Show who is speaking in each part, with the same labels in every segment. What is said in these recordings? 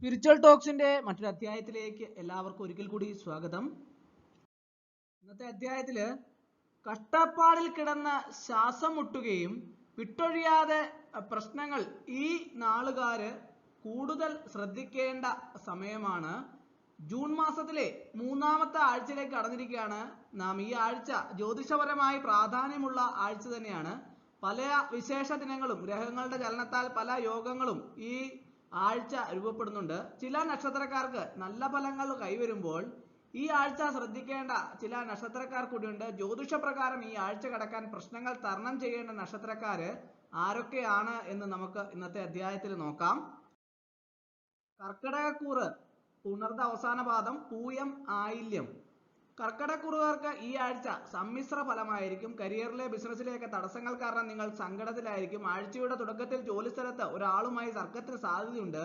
Speaker 1: Spiritual ടോക്സിന്റെ മറ്റൊരു അധ്യായത്തിലേക്ക് എല്ലാവർക്കും ഒരിക്കൽ കൂടി സ്വാഗതം. ഇന്നത്തെ അധ്യായത്തിൽ കഷ്ടപ്പാടിൽ കിടന്ന ശ്വാസം മുട്ടുകയും വിട്ടൊഴിയാതെ പ്രശ്നങ്ങൾ ഈ നാളുകാര് കൂടുതൽ ശ്രദ്ധിക്കേണ്ട സമയമാണ്. ജൂൺ മാസത്തിലെ മൂന്നാമത്തെ ആഴ്ചയിലേക്ക് കടന്നിരിക്കുകയാണ്. നാം ഈ ആഴ്ച ജ്യോതിഷപരമായി പ്രാധാന്യമുള്ള ആഴ്ച തന്നെയാണ്. പല വിശേഷ ദിനങ്ങളും ഗ്രഹങ്ങളുടെ ചലനത്താൽ പല യോഗങ്ങളും ഈ ആഴ്ച രൂപപ്പെടുന്നുണ്ട്. ചില നക്ഷത്രക്കാർക്ക് നല്ല ഫലങ്ങൾ കൈവരുമ്പോൾ ഈ ആഴ്ച ശ്രദ്ധിക്കേണ്ട ചില നക്ഷത്രക്കാർ കൂടിയുണ്ട്. ജ്യോതിഷ പ്രകാരം ഈ ആഴ്ച കടക്കാൻ പ്രശ്നങ്ങൾ തരണം ചെയ്യേണ്ട നക്ഷത്രക്കാര് ആരൊക്കെയാണ് എന്ന് നമുക്ക് ഇന്നത്തെ അധ്യായത്തിൽ നോക്കാം. കർക്കിടകക്കൂറ് പുണർദ അവസാന പാദം പൂയം ആയില്യം. കർക്കിടകക്കുറുകാർക്ക് ഈ ആഴ്ച സമ്മിശ്ര ഫലമായിരിക്കും. കരിയറിലെ ബിസിനസ്സിലെയൊക്കെ തടസ്സങ്ങൾ കാരണം നിങ്ങൾ സങ്കടത്തിലായിരിക്കും. ആഴ്ചയുടെ തുടക്കത്തിൽ ജോലിസ്ഥലത്ത് ഒരാളുമായി തർക്കത്തിന് സാധ്യതയുണ്ട്.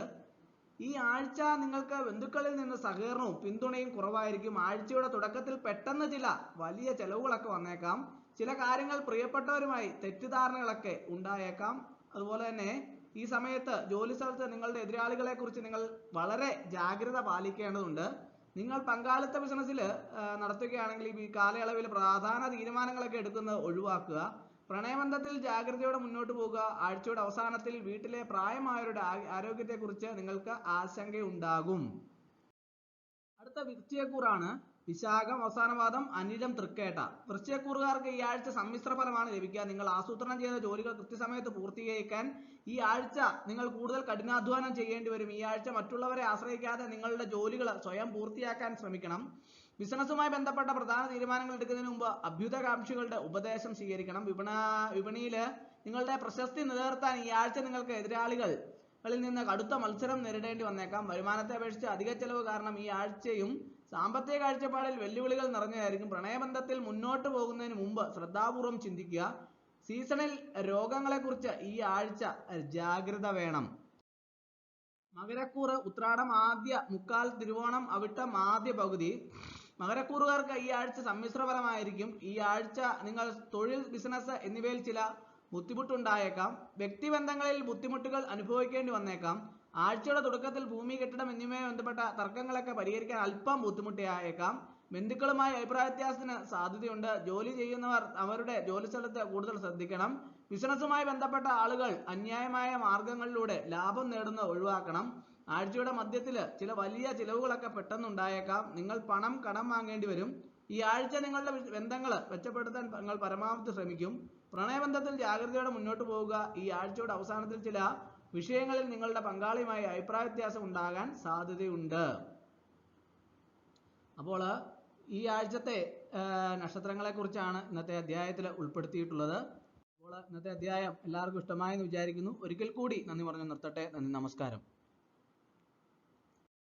Speaker 1: ഈ ആഴ്ച നിങ്ങൾക്ക് ബന്ധുക്കളിൽ നിന്ന് സഹകരണവും പിന്തുണയും കുറവായിരിക്കും. ആഴ്ചയുടെ തുടക്കത്തിൽ പെട്ടെന്ന് ചില വലിയ ചെലവുകളൊക്കെ വന്നേക്കാം. ചില കാര്യങ്ങൾ പ്രിയപ്പെട്ടവരുമായി തെറ്റിദ്ധാരണകളൊക്കെ ഉണ്ടായേക്കാം. അതുപോലെ തന്നെ ഈ സമയത്ത് ജോലി സ്ഥലത്ത് നിങ്ങളുടെ എതിരാളികളെ കുറിച്ച് നിങ്ങൾ വളരെ ജാഗ്രത പാലിക്കേണ്ടതുണ്ട്. നിങ്ങൾ പങ്കാളിത്ത ബിസിനസ്സിൽ നടത്തുകയാണെങ്കിൽ ഈ കാലയളവിൽ പ്രധാന തീരുമാനങ്ങളൊക്കെ എടുക്കുന്നത് ഒഴിവാക്കുക. പ്രണയബന്ധത്തിൽ ജാഗ്രതയോടെ മുന്നോട്ട് പോകുക. ആഴ്ചയുടെ അവസാനത്തിൽ വീട്ടിലെ പ്രായമായവരുടെ ആരോഗ്യത്തെക്കുറിച്ച് നിങ്ങൾക്ക് ആശങ്കയുണ്ടാകും അടുത്ത വൃശ്ചികക്കൂറാണ് വിശാഖം അവസാനവാദം അനിഴം തൃക്കേട്ട. വൃശ്ചയക്കൂറുകാർക്ക് ഈ ആഴ്ച സമ്മിശ്ര ഫലമാണ് ലഭിക്കുക. നിങ്ങൾ ആസൂത്രണം ചെയ്ത ജോലികൾ കൃത്യസമയത്ത് പൂർത്തീകരിക്കാൻ ഈ ആഴ്ച നിങ്ങൾ കൂടുതൽ കഠിനാധ്വാനം ചെയ്യേണ്ടി വരും. ഈ ആഴ്ച മറ്റുള്ളവരെ ആശ്രയിക്കാതെ നിങ്ങളുടെ ജോലികൾ സ്വയം പൂർത്തിയാക്കാൻ ശ്രമിക്കണം. ബിസിനസ്സുമായി ബന്ധപ്പെട്ട പ്രധാന തീരുമാനങ്ങൾ എടുക്കുന്നതിന് മുമ്പ് അഭ്യുതകാംക്ഷികളുടെ ഉപദേശം സ്വീകരിക്കണം. വിപണ വിപണിയിൽ നിങ്ങളുടെ പ്രശസ്തി നിലനിർത്താൻ ഈ ആഴ്ച നിങ്ങൾക്ക് എതിരാളികൾ കളിൽ നിന്ന് കടുത്ത മത്സരം നേരിടേണ്ടി വന്നേക്കാം. വരുമാനത്തെ അപേക്ഷിച്ച് അധിക ചെലവ് കാരണം ഈ ആഴ്ചയും സാമ്പത്തിക കാഴ്ചപ്പാടിൽ വെല്ലുവിളികൾ നിറഞ്ഞതായിരിക്കും. പ്രണയബന്ധത്തിൽ മുന്നോട്ട് പോകുന്നതിന് മുമ്പ് ശ്രദ്ധാപൂർവം ചിന്തിക്കുക. സീസണിൽ രോഗങ്ങളെക്കുറിച്ച് ഈ ആഴ്ച ജാഗ്രത വേണം. മകരക്കൂറ് ഉത്രാടം ആദ്യ മുക്കാൽ തിരുവോണം അവിട്ടം ആദ്യ പകുതി. മകരക്കൂറുകാർക്ക് ഈ ആഴ്ച സമ്മിശ്ര ഫലമായിരിക്കും ഈ ആഴ്ച നിങ്ങൾ തൊഴിൽ ബിസിനസ് എന്നിവയിൽ ചില ബുദ്ധിമുട്ടുണ്ടായേക്കാം. വ്യക്തിബന്ധങ്ങളിൽ ബുദ്ധിമുട്ടുകൾ അനുഭവിക്കേണ്ടി വന്നേക്കാം. ആഴ്ചയുടെ തുടക്കത്തിൽ ഭൂമി കെട്ടിടം എന്നിവയുമായി ബന്ധപ്പെട്ട തർക്കങ്ങളൊക്കെ പരിഹരിക്കാൻ അല്പം ബുദ്ധിമുട്ടിയായേക്കാം. ബന്ധുക്കളുമായി അഭിപ്രായ വ്യത്യാസത്തിന് സാധ്യതയുണ്ട്. ജോലി ചെയ്യുന്നവർ അവരുടെ ജോലി സ്ഥലത്ത് കൂടുതൽ ശ്രദ്ധിക്കണം. ബിസിനസ്സുമായി ബന്ധപ്പെട്ട ആളുകൾ അന്യായമായ മാർഗങ്ങളിലൂടെ ലാഭം നേടുന്നത് ഒഴിവാക്കണം. ആഴ്ചയുടെ മധ്യത്തിൽ ചില വലിയ ചിലവുകളൊക്കെ പെട്ടെന്നുണ്ടായേക്കാം. നിങ്ങൾ പണം കടം വാങ്ങേണ്ടി വരും. ഈ ആഴ്ച നിങ്ങളുടെ ബന്ധങ്ങൾ മെച്ചപ്പെടുത്താൻ നിങ്ങൾ പരമാവധി ശ്രമിക്കും. പ്രണയബന്ധത്തിൽ ജാഗ്രതയോടെ മുന്നോട്ട് പോവുക ഈ ആഴ്ചയുടെ അവസാനത്തിൽ ചില വിഷയങ്ങളിൽ നിങ്ങളുടെ പങ്കാളിയുമായി അഭിപ്രായ വ്യത്യാസം ഉണ്ടാകാൻ സാധ്യതയുണ്ട്. അപ്പോൾ ഈ ആഴ്ചത്തെ നക്ഷത്രങ്ങളെ കുറിച്ചാണ് ഇന്നത്തെ അധ്യായത്തിൽ ഉൾപ്പെടുത്തിയിട്ടുള്ളത്. അപ്പോൾ ഇന്നത്തെ അധ്യായം എല്ലാവർക്കും ഇഷ്ടമായെന്ന് വിചാരിക്കുന്നു. ഒരിക്കൽ കൂടി നന്ദി പറഞ്ഞു നിർത്തട്ടെ. നന്ദി നമസ്കാരം.